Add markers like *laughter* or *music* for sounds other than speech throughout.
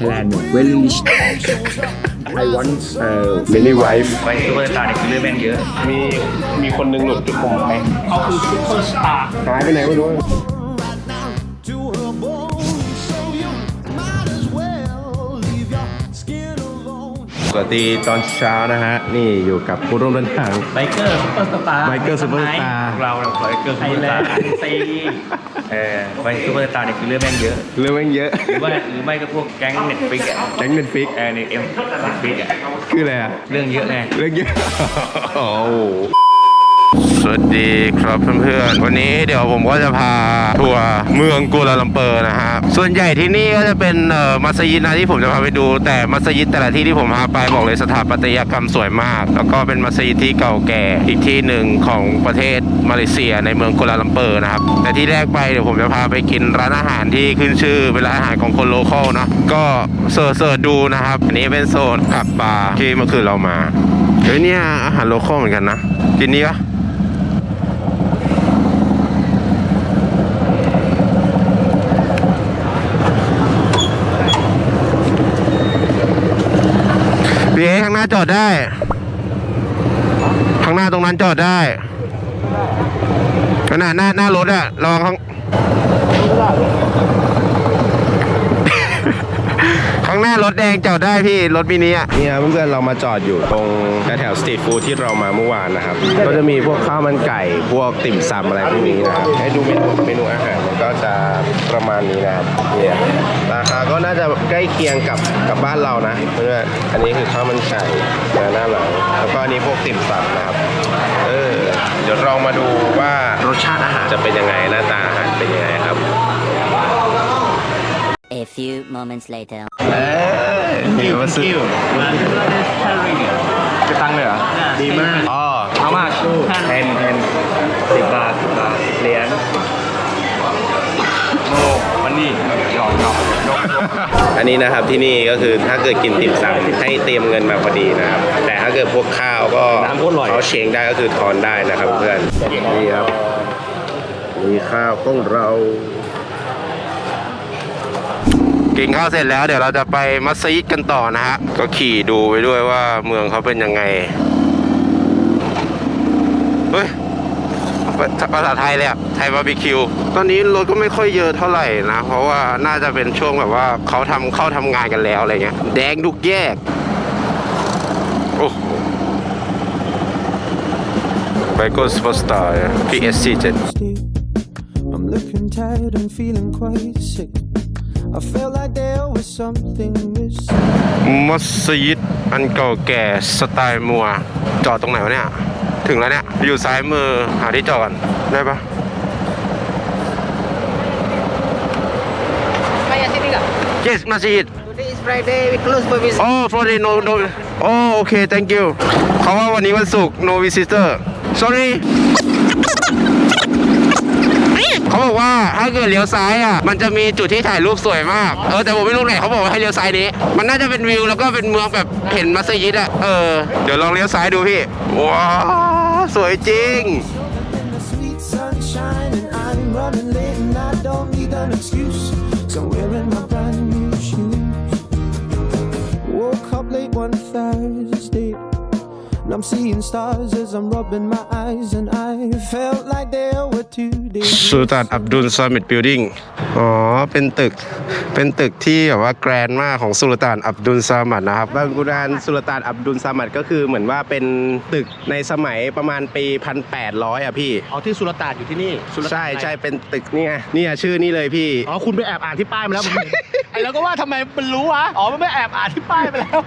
Thailand very rich I want uh, many wife ไปซูเปอร์สตาร์เนี่ยคือเรื่องแม่งเยอะ มีมีคนหนึ่งหลุดจุดผมไปเขาคือซูเปอร์สตาร์หายไปไหนไม่รู้ สวัสดีตอนเช้านะฮะ นี่อยู่กับผู้ร่วมเดินทาง ไบเกอร์ซูเปอร์สตาร์ Biker Superstar เราเราไบเกอร์ซูเปอร์สตาร์ซีเออไปซูเปอร์สตาร์เนี่ยคือเรื่องแม่งเยอะ เรื่องแม่งเยอะ หรือว่าหรือไม่ก็พวกแก๊งเน็ตฟิกอะแก๊งเงินฟิกเออในเอ็มเน็ตฟิกอะคืออะไรอะเรื่องเยอะไง เรื่องเยอะ โอ้โห สวัสดีครับเพื่อนๆ วันนี้เดี๋ยวผมก็จะพาทัวร์เมืองกัวลาลัมเปอร์นะฮะส่วนใหญ่ที่นี่ก็จะเป็นเอ่อมัสยิดนะที่ผมจะพาไปดู แต่มัสยิดแต่ละที่ที่ผมพาไปบอกเลยสถาปัตยกรรมสวยมาก แล้วก็เป็นมัสยิดที่เก่าแก่อีกที่หนึ่งของประเทศมาเลเซียในเมืองกัวลาลัมเปอร์นะครับแต่ที่แรกไปเดี๋ยวผมจะพาไปกินร้านอาหารที่ขึ้นชื่อเป็นร้านอาหารของคนโลเคอลเนาะก็เสิร์ชเสิร์ชดูนะครับอันนี้เป็นโซนผับบาร์ที่เมื่อคืนเรามาเฮ้ยเนี่ยอาหารโลเคอลเหมือนกันนะกินนี้ปะพี่เอข้างห น้าจอดได้ ข้างหน้าตรงนั้นจอดได้ขนาดหน้าหน้ารถอะลองข้าง ข้างหน้ารถแดงจอดได้พี่รถมินิอะนี่ครับเพื่อนๆเรามาจอดอยู่ตรงแถวสตรีทฟู้ดที่เรามาเมื่อวานนะครับ ก็จะมีพวกข้าวมันไก่พวกติ่มซำอะไรพวกนี้นะครับให้ดูเมนูเมนูอาหารมันก็จะประมาณนี้นะครับเนี่ยราคาก็น่าจะใกล้เคียงกับกับบ้านเรานะเพื่อนๆอันนี้คือข้าวมันไก่หน้าหลังแล้วก็อันนี้พวกติ่มซำนะครับเออเดี๋ยวเรามาดูว่ารสชาติอาหารจะเป็นยังไงหน้าตาอาหารเป็นยังไงครับ A few moments later. เออมีมาซื้อจะตังค์เลยเหรอ ดีมากอ๋อ How much แทนแทนสิบบาทสิบบาทเหรียญโมมันนี่หยอกหยอกยกยกอันนี้นะครับที่นี่ก็คือถ้าเกิดกินติ่มซำให้เตรียมเงินมาพอดีนะครับ แต่ถ้าเกิดพวกข้าวก็เขาเชงได้ก็คือทอนได้นะครับเพื่อนนี่ครับ มีข้าวของเรา กินข้าวเสร็จแล้วเดี๋ยวเราจะไปมัสยิดกันต่อนะฮะ ก็ขี่ดูไปด้วยว่าเมืองเขาเป็นยังไง เฮ้ยภาษาไทยเลยอะไทยบาร์บีคิว ตอนนี้รถก็ไม่ค่อยเยอะเท่าไหร่นะ เพราะว่าน่าจะเป็นช่วงแบบว่าเขาทำเข้าทำงานกันแล้วอะไรเงี้ย แดงทุกแยก โอ้ไบโก้สปอร์สตาร์ PSC 7 Steve, I'm looking tired and feeling quite sick. I felt like there was something missing. มัสยิดอันเก่าแก่สไตล์มัว จอดตรงไหนวะเนี่ย ถึงแล้วเนี่ย อยู่ซ้ายมือหาที่จอดก่อนได้ปะ Yes มัสยิด Today is Friday, we close for business. โอ้ Friday no no โอ้โอเค thank you เขาว่าวันนี้วันศุกร์ no visitor sorry เขา บอกว่าถ้าเกิดเลี้ยวซ้ายอะมันจะมีจุดที่ถ่ายรูปสวยมากเออแต่ผมไม่รู้ไหนเขาบอกว่าให้เลี้ยวซ้ายนี้ มันน่าจะเป็นวิวแล้วก็เป็นเมืองแบบเห็นมัสยิดอะเออเดี๋ยวลองเลี้ยวซ้ายดูพี่ว้าวสวยจริง sunshine, and I'm running late, and I don't need an excuse. And I'm seeing stars as I'm rubbing my eyes, and I felt like there were two days. สุลต่านอับดุลซามิดบิลดิ้งอ๋อ เป็นตึก เป็นตึกที่แบบว่าแกรนด์มากของสุลต่านอับดุลซามัดนะครับบางกุรานสุลต่านอับดุลซามัดก็คือเหมือนว่าเป็นตึกในสมัยประมาณปี 1800 อะพี่ อ๋อที่สุลต่านอยู่ที่นี่สุลต่านใช่ใช่เป็นตึกเนี่ยเนี่ยชื่อนี่เลยพี่ อ๋อ คุณไปแอบอ่านที่ป้ายมาแล้วผมเห็นไอ้ แล้วก็ว่าทำไมมันรู้วะอ๋อมันไม่แอบอ่านที่ป้ายไปแล้ว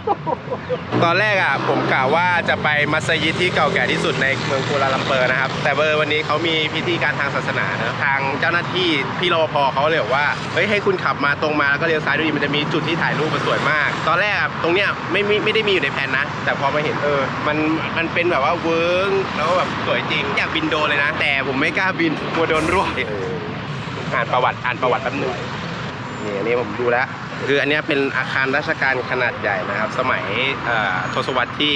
ตอนแรกอะผมกล่าวว่าจะไปมัสยิดที่เก่าแก่ที่สุดในเมืองกัวลาลัมเปอร์นะครับ แต่เบอร์วันนี้เขามีพิธีการทางศาสนานะทางเจ้าหน้าที่พี่รปภเขาเลยบอกว่าเฮ้ยให้คุณขับมาตรงมาแล้วก็เลี้ยวซ้ายดูดีมันจะมีจุดที่ถ่ายรูปมันสวยมาก ตอนแรกอะตรงเนี้ยไม่มีไม่ได้มีอยู่ในแผนนะ แต่พอมาเห็นเออมันมันเป็นแบบว่าเวิร์กแล้วแบบสวยจริงอยากบินโดนเลยนะ แต่ผมไม่กล้าบินกลัวโดนร่วอ่านประวัติอ่านประวัติแป๊บหนึง นี่อันนี้ผมดูแล้ว คืออันนี้เป็นอาคารราชการขนาดใหญ่นะครับ สมัยทศวรรษที่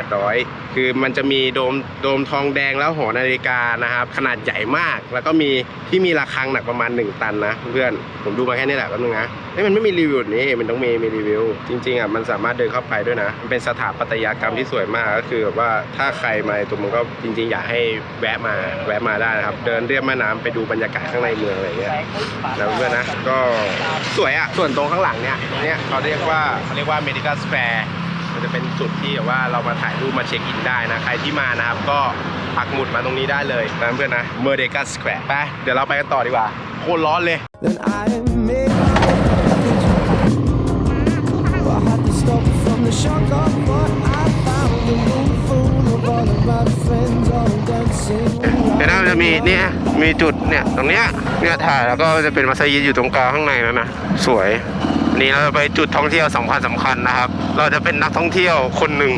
1,800 คือมันจะมีโดมโดมทองแดงแล้วหอนาฬิกานะครับ ขนาดใหญ่มาก แล้วก็มีที่มีระฆังหนักประมาณ 1 ตันนะเพื่อนผมดูมาแค่นี้แหละแป๊บนึงนะเฮ้มันไม่มีรีวิวนี้มันต้องมีมีรีวิว จริงๆอะมันสามารถเดินเข้าไปด้วยนะมันเป็นสถาปัตยกรรมที่สวยมากก็คือแบบว่าถ้าใครมาตรงมันก็จริง ๆ อยากให้แวะมาแวะมาได้นะครับ เดินเรียบแม่น้ำไปดูบรรยากาศข้างในเมืองอะไรอย่างเงี้ยแล้วเพื่อนนะก็สวยอะส่วนตรงข้างหลังเนี่ยเนี่ยเขาเรียกว่าเขาเรียกว่า medical square มันจะเป็นจุดที่แบบว่าเรามาถ่ายรูปมาเช็คอินได้นะ ใครที่มานะครับก็ปักหมุดมาตรงนี้ได้เลยนะเพื่อนนะ medical square ไปเดี๋ยวเราไปกันต่อดีกว่า โคตรร้อนเลย จะมีเนี่ยมีจุดเนี่ยตรงเนี้ยเนี่ยถ่ายแล้วก็จะเป็นมัสยิดอยู่ตรงกลางข้างในนั่นนะสวยนี่เราจะไปจุดท่องเที่ยวสำคัญสำคัญนะครับ เราจะเป็นนักท่องเที่ยวคนหนึ่ง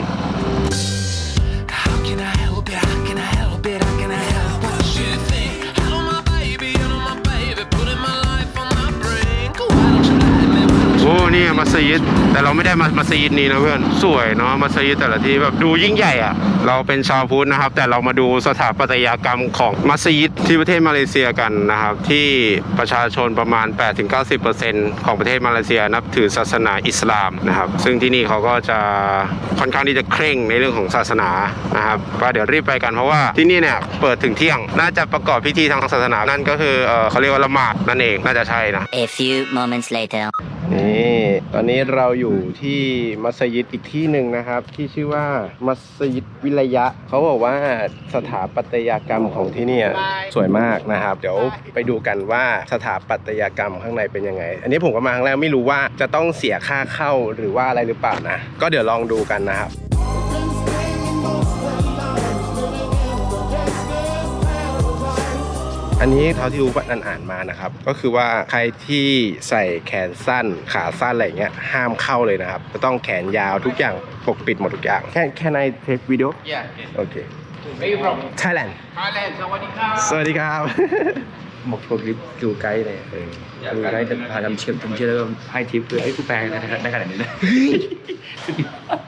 มัสยิดแต่เราไม่ได้มามัสยิดนี้นะเพื่อนสวยเนาะมัสยิดแต่ละที่แบบดูยิ่งใหญ่อะเราเป็นชาวพุทธนะครับ แต่เรามาดูสถาปัตยกรรมของมัสยิดที่ประเทศมาเลเซียกันนะครับ ที่ประชาชนประมาณ 8-90%ของประเทศมาเลเซียนับถือศาสนาอิสลามนะครับ ซึ่งที่นี่เขาก็จะค่อนข้างที่จะเคร่งในเรื่องของศาสนานะครับก็เดี๋ยวรีบไปกันเพราะว่าที่นี่เนี่ยเปิดถึงเที่ยง น่าจะประกอบพิธีทางศาสนานั่นก็คือเออเขาเรียกว่าละหมาดนั่นเองน่าจะใช่นะ A few moments later. นี่ตอนนี้เราอยู่ที่มัสยิดอีกที่หนึ่งนะครับ ที่ชื่อว่ามัสยิดวิรยะ เขาบอกว่าสถาปัตยกรรมของที่เนี่ยสวยมากนะครับ เดี๋ยวไปดูกันว่าสถาปัตยกรรมข้างในเป็นยังไง อันนี้ผมก็มาครั้งแรกไม่รู้ว่าจะต้องเสียค่าเข้าหรือว่าอะไรหรือเปล่านะ ก็เดี๋ยวลองดูกันนะครับ อันนี้เท่าที่รู้ว่านันอ่านมานะครับ ก็คือว่าใครที่ใส่แขนสั้นขาสั้นอะไรเงี้ยห้ามเข้าเลยนะครับจะต้องแขนยาวทุกอย่างปกปิดหมดทุกอย่าง Can Can I take video Yeah. โอเค Where you from? Thailand Thailand. สวัสดีครับสวัสดีครับบอกตัวคลิปดูไกด์เลยเออดูไกด์จะพาทำเชื่อมทำเชื่อแล้วก็ให้ทิปคือไอ้ยกูแปลได้ได้ขนาดนี้เลย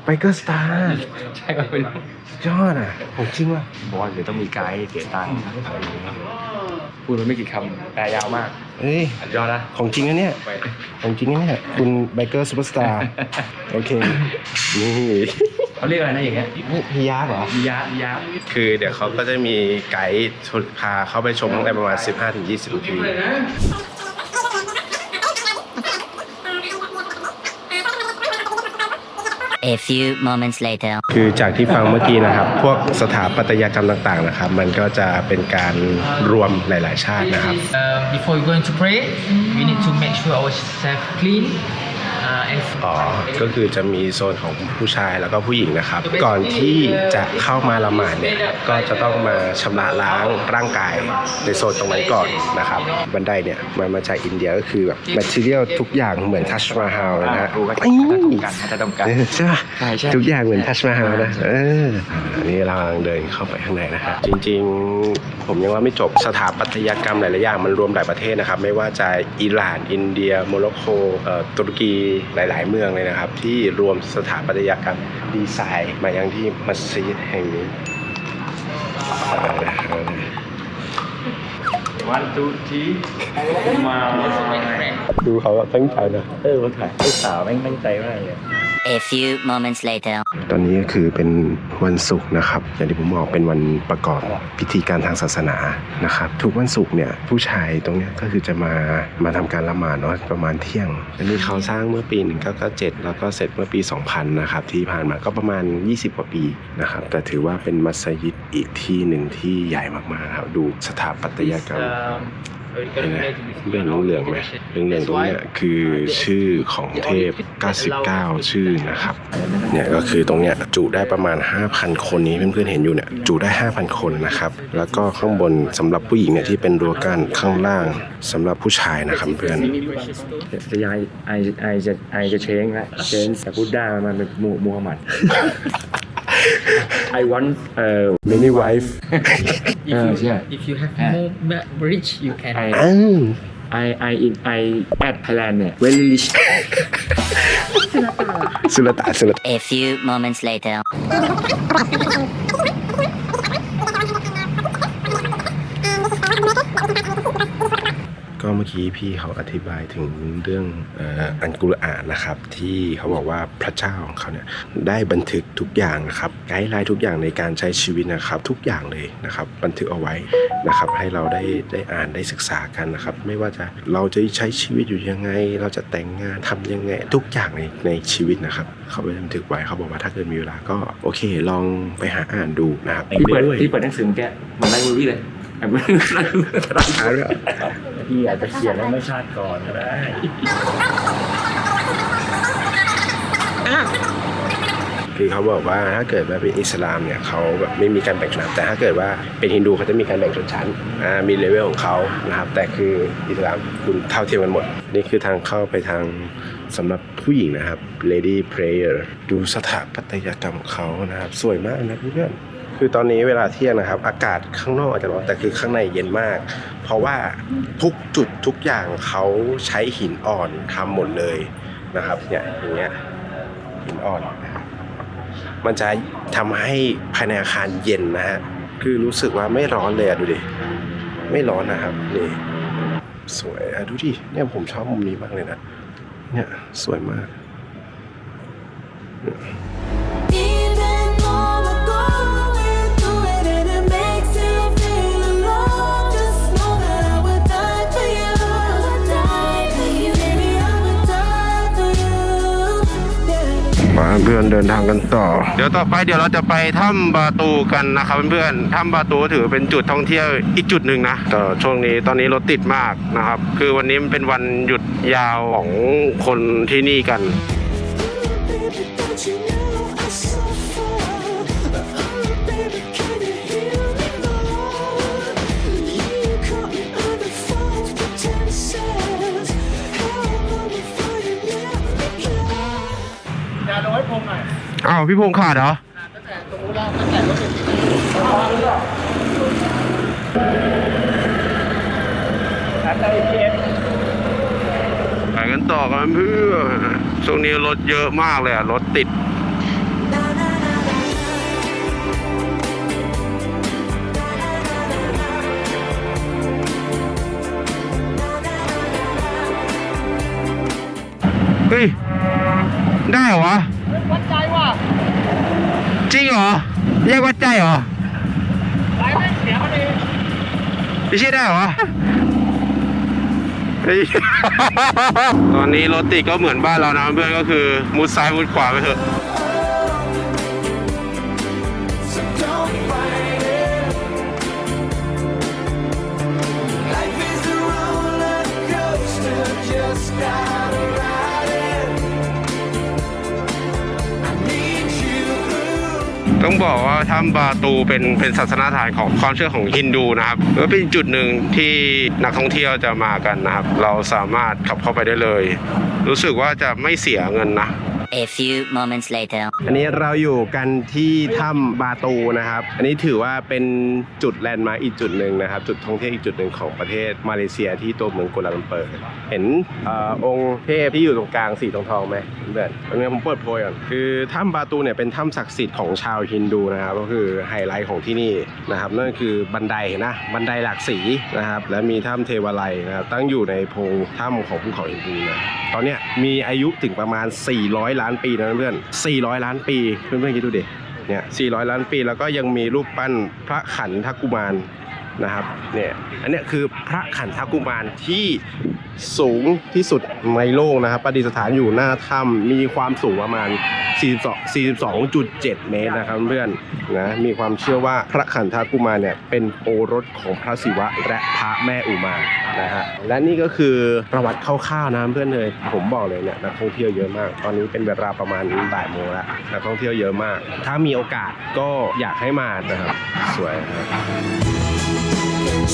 ไปเกอร์สตาร์ ใช่ก็เป็นยอดอะของจริงว่ะ บอกว่าเดี๋ยวต้องมีไกด์เสียตังค์ พูดมาไม่กี่คำแปลยาวมากเฮ้ยสุดยอดนะของจริงนะเนี่ย ไปของจริงนะเนี่ย คุณไบเกอร์ซูเปอร์สตาร์ โอเค นี่เขาเรียกอะไรนะอย่างเงี้ยฮิยาเหรอ มียามียาคือเดี๋ยวเขาก็จะมีไกด์พาเข้าไปชมตั้งแต่ประมาณ 15-20นาที A few moments later. คือจากที่ฟังเมื่อกี้นะครับ พวกสถาปัตยกรรมต่างๆนะครับ มันก็จะเป็นการรวมหลาย ๆ ชาตินะครับ Uh, before we going to pray, we need to make sure ourselves clean uh, and อ๋อ ก็คือจะมีโซนของผู้ชายแล้วก็ผู้หญิงนะครับ ก่อนที่จะเข้ามาละหมาดเนี่ย ก็จะต้องมาชำระล้างร่างกายในโซนตรงนั้นก่อนนะครับ บันไดเนี่ยมันมาจากอินเดียก็คือแบบแมทเทียลทุกอย่างเหมือนทัชมาฮาลเลยนะฮะดูกันไอ้ถ้าต้องการถ้าต้องการเออใช่ป่ะใช่ใช่ทุกอย่างเหมือนทัชมาฮาลนะเอออันนี้เรากำลังเดินเข้าไปข้างในนะฮะจริง ๆ ผมยังว่าไม่จบสถาปัตยกรรมหลายๆอย่างมันรวมหลายประเทศนะครับ ไม่ว่าจะอิหร่าน อินเดียโมร็อกโกเอ่อตุรกีหลาย ๆ เมืองเลยนะครับ ที่รวมสถาปัตยกรรมดีไซน์มายังที่มัสยิดแห่งนี้เอาละเอาละวันตูทีมาดูเขาตั้งใจนะ เออมาถ่ายลูกสาวแม่งตั้งใจมากเลย A few moments later. ตอนนี้ก็คือเป็นวันศุกร์นะครับ อย่างที่ผมบอกเป็นวันประกอบพิธีการทางศาสนานะครับ ทุกวันศุกร์เนี่ยผู้ชายตรงเนี้ยก็คือจะมามาทำการละหมาดเนาะประมาณเที่ยง อันนี้เขาสร้างเมื่อปี 1997 แล้วก็เสร็จเมื่อปี 2000 นะครับ ที่ผ่านมาก็ประมาณ 20 กว่าปีนะครับ แต่ถือว่าเป็นมัสยิดอีกที่หนึ่งที่ใหญ่มากๆครับ ดูสถาปัตยกรรม um, เห็นไหมเรื่องเหลืองไหมเรื่องเหลืองตรงเนี้ยคือชื่อของเทพ 99 ชื่อนะครับ เนี่ยก็คือตรงเนี้ยจุได้ประมาณ 5,000 คนนี้เพื่อนๆเห็นอยู่เนี่ยจุได้ 5,000 คนนะครับ แล้วก็ข้างบนสำหรับผู้หญิงเนี่ยที่เป็นรั้วกั้นข้างล่างสำหรับผู้ชายนะครับเพื่อนจะยายไอไอจะไอจะเช้งละเช้งแต่พุทธามันเป็นมูฮัมหมัด I want เอ่อ many wife *laughs* เออใช่ if you have more ma- rich, you can. ไอ อัน I I in I at Thailand เนี่ย very rich สุลตาสุลตา A few moments later. *laughs* เมื่อกี้พี่เขาอธิบายถึงเรื่องเอ่ออันกุรอานนะครับ ที่เขาบอกว่าพระเจ้าของเขาเนี่ยได้บันทึกทุกอย่างนะครับไกด์ไลน์ทุกอย่างในการใช้ชีวิตนะครับ ทุกอย่างเลยนะครับ บันทึกเอาไว้นะครับ ให้เราได้ได้อ่านได้ศึกษากันนะครับ ไม่ว่าจะเราจะใช้ชีวิตอยู่ยังไง เราจะแต่งงานทำยังไง ทุกอย่างในในชีวิตนะครับ เขาได้บันทึกไว้เขาบอกว่าถ้าเกิดมีเวลาก็โอเค ลองไปหาอ่านดูนะครับที่เปิดที่เปิดหนังสือแกเหมันไลฟ์มูวี่เลย ที่อาด้วยพี่อาจจะเขียนแล้วไม่ชาติก่อนก็ได้คือเขาบอกว่าถ้าเกิดว่าเป็นอิสลามเนี่ยเขาแบบไม่มีการแบ่งชนชั้นแต่ถ้าเกิดว่าเป็นฮินดูเขาจะมีการแบ่งชนชั้นอ่ามีเลเวลของเขานะครับ แต่คืออิสลามคุณเท่าเทียมกันหมด นี่คือทางเข้าไปทางสำหรับผู้หญิงนะครับ Lady Prayer ดูสถาปัตยกรรมของเขานะครับ สวยมากนะเพื่อน คือตอนนี้เวลาเที่ยงนะครับ อากาศข้างนอกอาจจะร้อนแต่คือข้างในเย็นมาก เพราะว่าทุกจุดทุกอย่างเขาใช้หินอ่อนทำหมดเลยนะครับเนี่ยอย่างเงี้ยหินอ่อน มันจะทำให้ภายในอาคารเย็นนะฮะคือรู้สึกว่าไม่ร้อนเลยอะดูดิไม่ร้อนนะครับนี่สวยอะดูดิเนี่ยผมชอบมุมนี้มากเลยนะเนี่ยสวยมาก เพื่อนเดินทางกันต่อ เดี๋ยวต่อไปเดี๋ยวเราจะไปถ้ำบาตูกันนะครับเพื่อนๆถ้ำบาตูถือเป็นจุดท่องเที่ยวอีกจุดหนึ่งนะแต่ช่วงนี้ตอนนี้รถติดมากนะครับ คือวันนี้มันเป็นวันหยุดยาวของคนที่นี่กัน อ้าวพี่พงษ์ขาดเหรอตั้งแต่ตรงนู้นแล้วตั้งแต่รถติดตั้งแต่เอ็นไปกันต่อกันเพื่อช่วงนี้รถเยอะมากเลยอะรถติดเฮ้ยได้เหรอวะ วัดใจว่ะ จริง เหรอแยกวัดใจเหรอไปไม่เสียมันเลยไม่ใช่ได้เหรอ ตอนนี้รถติดก็เหมือนบ้านเรานะเพื่อนก็คือมุดซ้ายมุดขวาไปเถอะ ต้องบอกว่าถ้ำบาตูเป็นเป็นศาสนาฐานของความเชื่อของฮินดูนะครับก็เป็นจุดหนึ่งที่นักท่องเที่ยวจะมากันนะครับ เราสามารถขับเข้าไปได้เลย รู้สึกว่าจะไม่เสียเงินนะ A few moments later. อันนี้เราอยู่กันที่ถ้ำบาตูนะครับ อันนี้ถือว่าเป็นจุดแลนด์มาร์คอีกจุดหนึ่งนะครับ จุดท่องเที่ยวอีกจุดหนึ่งของประเทศมาเลเซียที่ตัวเมืองกัวลาลัมเปอร์ เห็นเออองค์เทพที่อยู่ตรงกลางสีทองทองไหมเพื่อนตรงนี้ผมเปิดโพยก่อนคือถ้ำบาตูเนี่ยเป็นถ้ำศักดิ์สิทธิ์ของชาวฮินดูนะครับ ก็คือไฮไลท์ของที่นี่นะครับนั่นคือบันไดเห็นนะบันไดหลากสีนะครับและมีถ้ำเทวาลัยนะครับตั้งอยู่ในโพงถ้ำของภูเขาฮินดูนะตอนเนี้ยมีอายุถึงประมาณ 400ล้านปีนะเพื่อน400 ล้านปีเพื่อนๆคิดดูดิเนี่ย400 ล้านปีแล้วก็ยังมีรูปปั้นพระขันทกุมาร นะครับเนี่ยอันนี้คือพระขันทกุมารที่สูงที่สุดในโลกนะครับประดิษฐานอยู่หน้าถ้ำมีความสูงประมาณ 42 42.7 เมตรนะครับเพื่อนนะมีความเชื่อว่าพระขันทกุมารเนี่ยเป็นโอรสของพระศิวะและพระแม่อุมานะฮะและนี่ก็คือประวัติคร่าวๆนะเพื่อนเลยผมบอกเลยเนี่ยนักท่องเที่ยวเยอะมาก ตอนนี้เป็นเวลาประมาณบ่ายโมงแล้วนักท่องเที่ยวเยอะมาก ถ้ามีโอกาสก็อยากให้มานะครับสวยครับ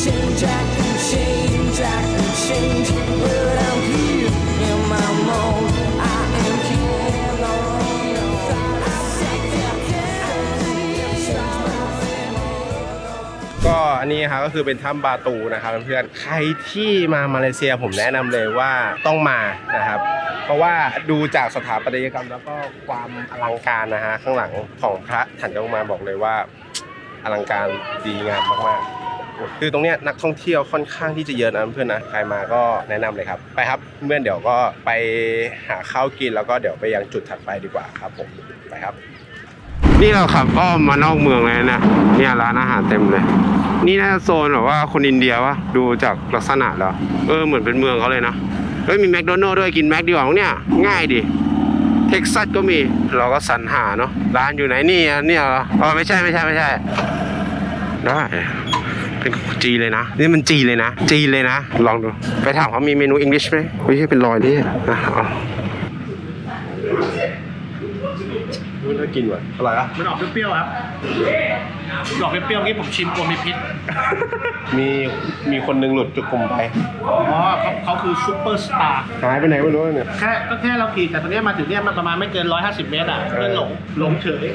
change, I can change, I can change. But I'm here in my mode. I am here alone. I say I can change my ก็อันนี้ครับก็คือเป็นถ้ำบาตูนะครับเพื่อนๆใครที่มามาเลเซียผมแนะนำเลยว่าต้องมานะครับ เพราะว่าดูจากสถาปัตยกรรมแล้วก็ความอลังการนะฮะข้างหลังของพระถันยงมาบอกเลยว่า อลังการดีงามมากๆ คือตรงเนี้ยนักท่องเที่ยวค่อนข้างที่จะเยอะนะเพื่อนนะใครมาก็แนะนำเลยครับ ไปครับเพื่อนเดี๋ยวก็ไปหาข้าวกินแล้วก็เดี๋ยวไปยังจุดถัดไปดีกว่าครับผมไปครับ นี่เราขับอ้อมมานอกเมืองเลยนะเนี่ยร้านอาหารเต็มเลย นี่น่าจะโซนแบบว่าคนอินเดียวะดูจากลักษณะแล้วเออเหมือนเป็นเมืองเขาเลยนะเฮ้ยมีแมคโดนัลด์ด้วยกินแม็กดีกว่าเนี่ยง่ายดิเท็กซัสก็มีเราก็สรรหาเนาะร้านอยู่ไหนนี่เนี่ยเหรออ๋อไม่ใช่ไม่ใช่ไม่ใช่ได้ เป็นจีเลยนะ นี่มันจีเลยนะ จีเลยนะ ลองดู ไปถามเขามีเมนูอังกฤษไหมเฮ้ยเป็นรอยดิอะ เอาน่ากินว่ะอร่อยอะมันออกเปรี้ยวๆครับดอกเปรี้ยวๆที่ผมชิมกลัวมีพิษ มีมีคนนึงหลุดจุกกลุ่มไปอ๋อเขาเขาคือซูเปอร์สตาร์ หายไปไหนไม่รู้เนี่ย แค่ก็แค่เราขี่แต่ตอนนี้ยมาถึงเนี่ยมันประมาณไม่เกิน 150 เมตรอะเออไม่หลงหลงเฉย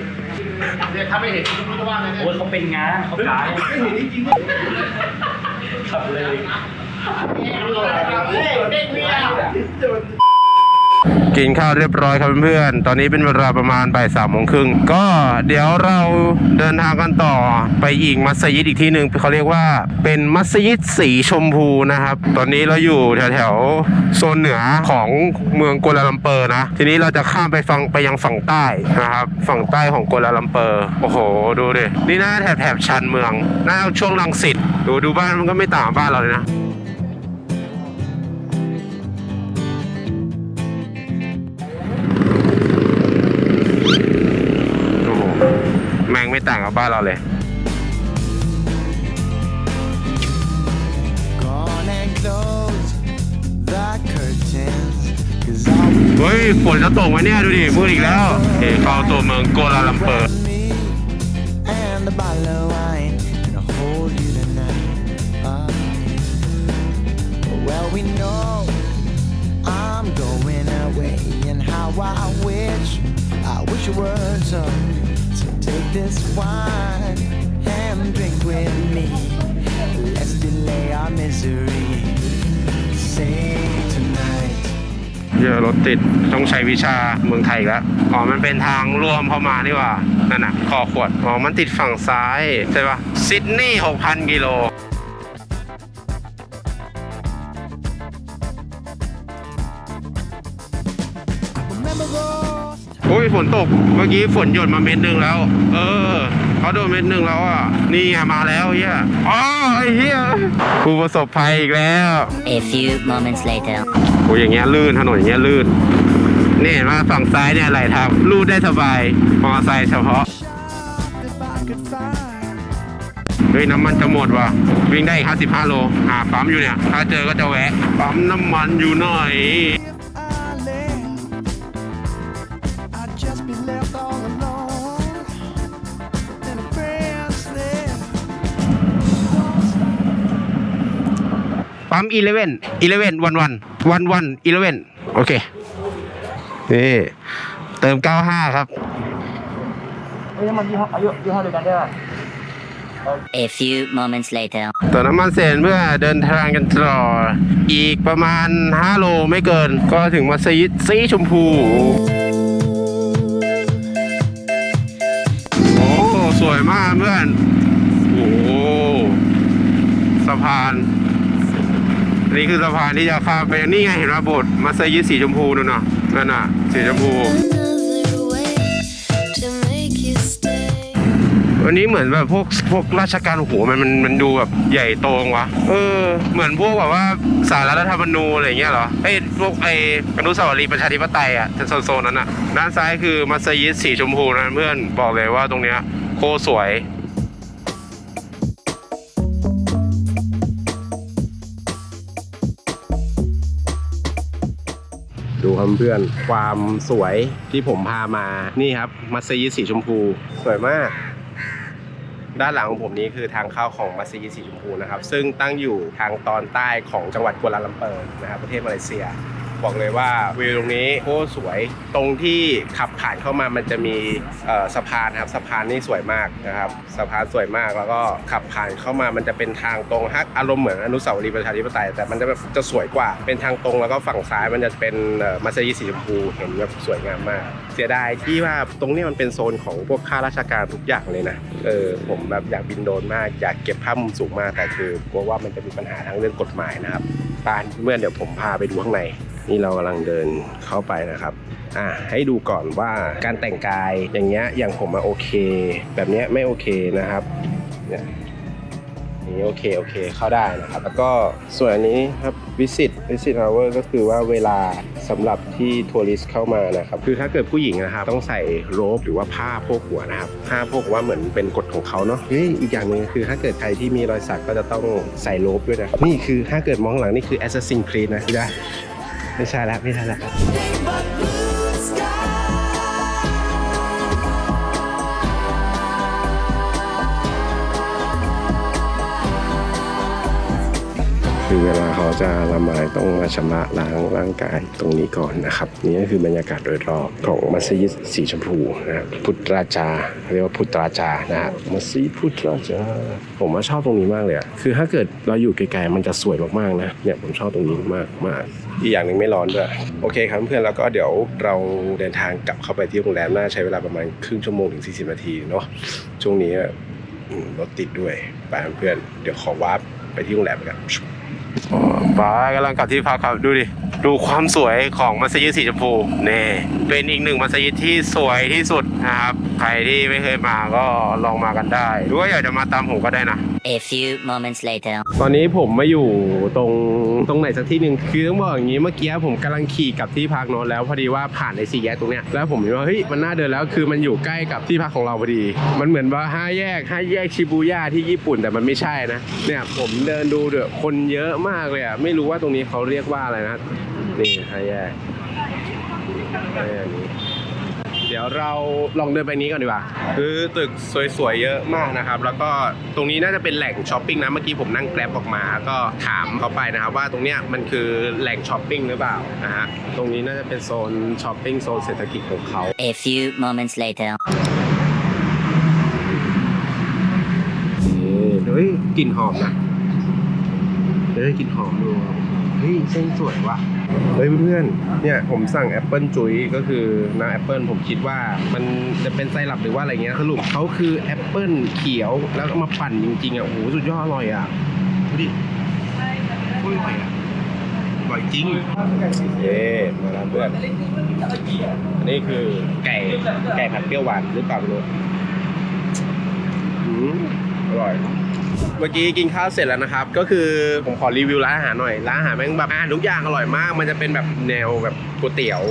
เนี่ยถ้าไม่เห็นคุณรู้จะว่าไงเนี่ยโอ้ยเขาเป็นงานเขาขายไม่เห็นจริงๆขับเลย เด็กเมีย กินข้าวเรียบร้อยครับเพื่อนๆ ตอนนี้เป็นเวลาประมาณบ่ายสามโมงครึ่ง ก็เดี๋ยวเราเดินทางกันต่อไปอีกมัสยิดอีกที่หนึ่งเขาเรียกว่าเป็นมัสยิดสีชมพูนะครับ ตอนนี้เราอยู่แถวๆโซนเหนือของเมืองกัวลาลัมเปอร์นะ ทีนี้เราจะข้ามไปฟังไปยังฝั่งใต้นะครับ ฝั่งใต้ของกัวลาลัมเปอร์ โอ้โห ดูดิ นี่น่าแถบแถบชันเมือง น่าช่วงลังสิต ดูดูบ้านมันก็ไม่ต่างบ้านเราเลยนะ แม่งไม่ต่างกับบ้านเราเลย Gone and close the curtains. Cause all we เฮ้ยฝนจะตกไหมเนี่ย ดูดิมืดอีกแล้วเฮ้เข้าตัวเมืองกัวลาลัมเปอร์ this wine and drink with me. Let's delay our misery. Say tonight. เยอะรถติดต้องใช้วิชาเมืองไทยอีกแล้วอ๋อมันเป็นทางร่วมเข้ามานี่หว่านั่นน่ะคอขวดอ๋อมันติดฝั่งซ้าย ใช่ปะซิดนีย์6,000 กิโล โอ้ยฝนตก เมื่อกี้ฝนหยดมาเม็ดหนึ่งแล้ว เออเขาโดนเม็ดหนึ่งแล้วอะ นี่ไงมาแล้วเฮียอ๋อไอ้เฮียผู้ประสบภัยอีกแล้ว A few moments later. โอ้ยอย่างเงี้ยลื่นถนนอย่างเงี้ยลื่นนี่เห็นไหมฝั่งซ้ายเนี่ยไหลทางลูดได้สบายมอเตอร์ไซค์เฉพาะ if I could find. เฮ้ยน้ำมันจะหมดว่ะวิ่งได้อีก55โลหาปั๊มอยู่เนี่ย ถ้าเจอก็จะแวะ ปั๊มน้ำมันอยู่หน่อย ปั๊ม11 11วันวันวันวัน11โอเคนี่เติม 95 ครับ A few moments later. เติมน้ำมันเสร็จเพื่อเดินทางกันต่ออีกประมาณ 5 โลไม่เกิน ก็ถึงมัสยิดสีชมพู โอ้ สวยมากเพื่อน โอ้โหสะพาน อันนี้คือสะพานที่จะข้ามไปนี่ไงเห็นว่าโบสถ์มัสยิดสีชมพูนู่นน่ะนั่นน่ะสีชมพู วันนี้เหมือนแบบพวกพวกราชการโอ้โหมันมันมันดูแบบใหญ่โตงวะเออ เหมือนพวกแบบว่าสารรัฐธรรมนูญอะไรเงี้ยเหรอเอ้พวกไอ้อนุสาวรีย์ประชาธิปไตยอะโซนโซนนั้นอะด้านซ้ายคือมัสยิดสีชมพูนะเพื่อนบอกเลยว่าตรงเนี้ยโคสวย เพื่อนความสวยที่ผมพามานี่ครับมัสยิดสีชมพู สวยมาก ด้านหลังของผมนี้คือทางเข้าของมัสยิดสีชมพูนะครับ ซึ่งตั้งอยู่ทางตอนใต้ของจังหวัดกัวลาลัมเปอร์นะครับประเทศมาเลเซีย บอกเลยว่าวิวตรงนี้โคตรสวย ตรงที่ขับผ่านเข้ามามันจะมีสะพานครับสะพานนี่สวยมากนะครับสะพานสวยมากแล้วก็ขับผ่านเข้ามามันจะเป็นทางตรงฮักอารมณ์เหมือนอนุสาวรีย์ประชาธิปไตยแต่มันจะแบบจะสวยกว่า เป็นทางตรงแล้วก็ฝั่งซ้ายมันจะเป็นมัสยิดสีชมพูเห็นแบบสวยงามมาก เสียดายที่ว่าตรงนี้มันเป็นโซนของพวกข้าราชการทุกอย่างเลยนะเออผมแบบอยากบินโดนมากอยากเก็บภาพมุมสูงมากแต่คือกลัวว่ามันจะมีปัญหาทางเรื่องกฎหมายนะครับปานเมื่อเดี๋ยวผมพาไปดูข้างใน นี่เรากำลังเดินเข้าไปนะครับอะให้ดูก่อนว่าการแต่งกายอย่างเงี้ยอย่างผมมาโอเค แบบเนี้ยไม่โอเคนะครับเนี่ยนี้โอเคโอเคเข้าได้นะครับ แล้วก็ส่วนอันนี้ครับ visit visit hour ก็คือว่าเวลาสำหรับที่ทัวริสต์เข้ามานะครับ คือถ้าเกิดผู้หญิงนะครับ ต้องใส่โรบหรือว่าผ้าโพกหัวนะครับ ผ้าโพกหัวเหมือนเป็นกฎของเขาเนาะเฮ้ยอีกอย่างหนึ่งคือถ้าเกิดใครที่มีรอยสักก็จะต้องใส่โรบด้วยนะนี่คือถ้าเกิดมองหลังนี่คือ Assassin's Creed นะไม่ ไม่ใช่และไม่ใช่และ but blue sky. คือเวลาเขาจะละหมาดต้องมาชำระล้างร่างกายตรงนี้ก่อนนะครับ นี่ก็คือบรรยากาศโดยรอบของมัสยิดสีชมพูนะครับพุทธราชา เรียกว่าพุทธราชานะฮะมัสยิดพุทธราชาผมว่าชอบตรงนี้มากเลยคือถ้าเกิดเราอยู่ไกลๆมันจะสวยมากๆนะเนี่ยผมชอบตรงนี้มากมาก อีกอย่างหนึ่งไม่ร้อนด้วย โอเคครับเพื่อนแล้วก็เดี๋ยวเราเดินทางกลับเข้าไปที่โรงแรมน่าใช้เวลาประมาณครึ่งชั่วโมงถึง 40 นาทีเนาะช่วงนี้อืมรถติดด้วยไปเพื่อนเดี๋ยวขอวาร์ปไปที่โรงแรมกันป้ากำลังกลับที่พักครับดูดิดูความสวยของมัสยิดสีชมพูนี่เป็นอีกหนึ่งมัสยิดที่สวยที่สุดนะครับใครที่ไม่เคยมาก็ลองมากันได้หรือว่าอยากจะมาตามผมก็ได้นะ A few moments later. ตอนนี้ผมมาอยู่ตรง ตรงไหนสักที่หนึ่งคือต้องบอกอย่างนี้เมื่อกี้ผมกำลังขี่กลับที่พักโนอนแล้วพอดีว่าผ่านในสี่แยกตรงเนี้ยแล้วผมคิดว่าเฮ้ยมันน่าเดินแล้วคือมันอยู่ใกล้กับที่พักของเราพอดี มันเหมือนว่าห้าแยกห้าแยกชิบูย่าที่ญี่ปุ่นแต่มันไม่ใช่นะเนี่ยผมเดินดูเด้อคนเยอะมากเลยอะไม่รู้ว่าตรงนี้เขาเรียกว่าอะไรนะนี่ห้าแยกห้าแยกนี้ เดี๋ยวเราลองเดินไปนี้ก่อนดีกว่า คือตึกสวยๆเยอะมากนะครับ แล้วก็ตรงนี้น่าจะเป็นแหล่งช้อปปิ้งนะ เมื่อกี้ผมนั่งแกร็บออกมา ก็ถามเขาไปนะครับว่าตรงเนี้ยมันคือแหล่งช้อปปิ้งหรือเปล่านะฮะ ตรงนี้น่าจะเป็นโซนช้อปปิ้งโซนเศรษฐกิจของเขา A few moments later. เฮ้ยกลิ่นหอมนะเฮ้ยกลิ่นหอมดูเฮ้ยเส้นสวยว่ะ เฮ้ยเพื่อนๆ เนี่ยผมสั่งแอปเปิลจุยก็คือน้ำแอปเปิลผมคิดว่ามันจะเป็นไซรัปหรือว่าอะไรเงี้ยสรุปเขาคือแอปเปิลเขียวแล้วก็มาปั่นจริงๆอะโอ้โหสุดยอดอร่อยอะดูดิอร่อยอะอร่อยจริงเย้มาแล้วเพื่อนอันนี้คือไก่ไก่ผัดเปรี้ยวหวานหรือเปล่าไม่รู้อร่อย เมื่อกี้กินข้าวเสร็จแล้วนะครับ ก็คือผมขอรีวิวร้านอาหารหน่อย ร้านอาหารแม่งแบบอาหารทุกอย่างอร่อยมาก มันจะเป็นแบบแนวแบบก๋วยเตี๋ยว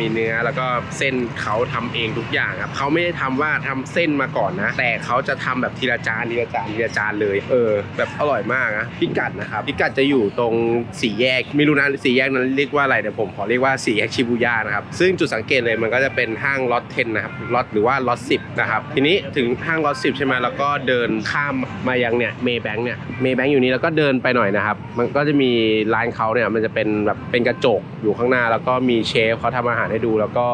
มีเนื้อแล้วก็เส้นเขาทำเองทุกอย่างครับเขาไม่ได้ทำว่าทำเส้นมาก่อนนะ แต่เขาจะทำแบบทีละจานทีละจานทีละจานเลย เออ แบบอร่อยมากนะพิกัดนะครับพิกัดจะอยู่ตรงสี่แยกไม่รู้นะสี่แยกนั้นเรียกว่าอะไรเดี๋ยวผมขอเรียกว่าสี่แยกชิบูย่านะครับซึ่งจุดสังเกตเลยมันก็จะเป็นห้างล็อต10นะครับล็อตหรือว่าล็อต10นะครับทีนี้ถึงห้างล็อต10ใช่ไหมแล้วก็เดินข้ามมายังเนี่ยเมย์แบงค์เนี่ยเมย์แบงค์อยู่นี้แล้วก็เดินไปหน่อยนะครับมันก็จะมีร้านเขาเนี่ยมันจะเป็นแบบเป็นกระจกอยู่ข้างหน้า แล้วก็มีเชฟเขาทำอาหารให้ดู แล้วก็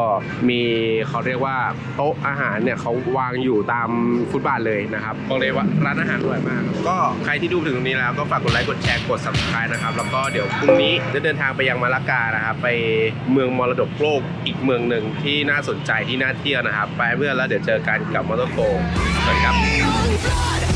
มีเขาเรียกว่าโต๊ะอาหารเนี่ยเขาวางอยู่ตามฟุตบาทเลยนะครับบอกเลยว่าร้านอาหารอร่อยมาก ก็ใครที่ดูถึงตรงนี้แล้วก็ฝากกดไลค์กดแชร์กด subscribe นะครับ แล้วก็เดี๋ยวพรุ่งนี้จะเดินทางไปยังมาลากานะครับไปเมืองมรดกโลกอีกเมืองหนึ่งที่น่าสนใจที่น่าเที่ยวนะครับ ไปเพื่อนแล้วเดี๋ยวเจอกันกับมอเตอร์โกสวัสดีครับ